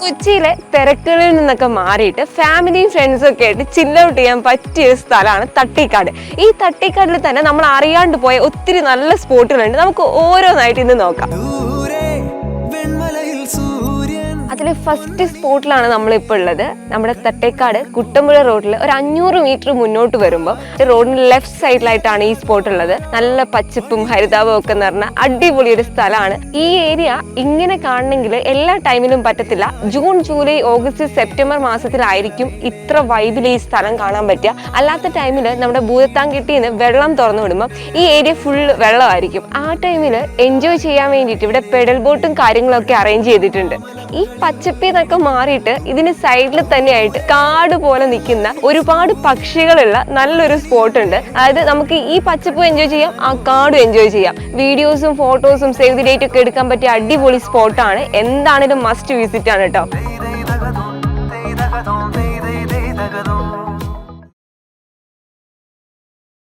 കൊച്ചിയിലെ തിരക്കുകളിൽ നിന്നൊക്കെ മാറിയിട്ട് ഫാമിലിയും ഫ്രണ്ട്സും ഒക്കെ ആയിട്ട് ചില്ല ഔട്ട് ചെയ്യാൻ പറ്റിയ സ്ഥലമാണ് തട്ടിക്കാട്. ഈ തട്ടിക്കാടിൽ തന്നെ നമ്മൾ അറിയാണ്ട് പോയ ഒത്തിരി നല്ല സ്പോട്ടുകളുണ്ട്. നമുക്ക് ഓരോന്നായിട്ട് ഇന്ന് നോക്കാം. അതിൽ ഫസ്റ്റ് സ്പോട്ടിലാണ് നമ്മളിപ്പോൾ ഉള്ളത്. നമ്മുടെ തട്ടേക്കാട് കുട്ടമ്പുഴ റോഡിൽ ഒരു അഞ്ഞൂറ് മീറ്റർ മുന്നോട്ട് വരുമ്പോൾ റോഡിന് ലെഫ്റ്റ് സൈഡിലായിട്ടാണ് ഈ സ്പോട്ട് ഉള്ളത്. നല്ല പച്ചപ്പും ഹരിതാപവും ഒക്കെ നിറഞ്ഞ അടിപൊളി ഒരു സ്ഥലമാണ്. ഈ ഏരിയ ഇങ്ങനെ കാണണമെങ്കിൽ എല്ലാ ടൈമിലും പറ്റത്തില്ല. ജൂൺ ജൂലൈ ഓഗസ്റ്റ് സെപ്റ്റംബർ മാസത്തിലായിരിക്കും ഇത്ര വൈബിൽ ഈ സ്ഥലം കാണാൻ പറ്റുക. അല്ലാത്ത ടൈമിൽ നമ്മുടെ ഭൂതത്താൻകെട്ടിയിൽ നിന്ന് വെള്ളം തുറന്നു വിടുമ്പോൾ ഈ ഏരിയ ഫുൾ വെള്ളമായിരിക്കും. ആ ടൈമിൽ എൻജോയ് ചെയ്യാൻ വേണ്ടിയിട്ട് ഇവിടെ പെഡൽ ബോട്ടും കാര്യങ്ങളൊക്കെ അറേഞ്ച് ചെയ്തിട്ടുണ്ട്. ഈ പച്ചപ്പി എന്നൊക്കെ മാറിയിട്ട് ഇതിന് സൈഡിൽ തന്നെയായിട്ട് കാട് പോലെ നിൽക്കുന്ന ഒരുപാട് പക്ഷികളുള്ള നല്ലൊരു സ്പോട്ട് ഉണ്ട്. അതായത് നമുക്ക് ഈ പച്ചപ്പ് എൻജോയ് ചെയ്യാം ആ കാടും എൻജോയ് ചെയ്യാം. വീഡിയോസും ഫോട്ടോസും സേവ് ദി ഡേറ്റ് ഒക്കെ എടുക്കാൻ പറ്റിയ അടിപൊളി സ്പോട്ടാണ് എന്താണേലും മസ്റ്റ് വിസിറ്റ് ആണ് കേട്ടോ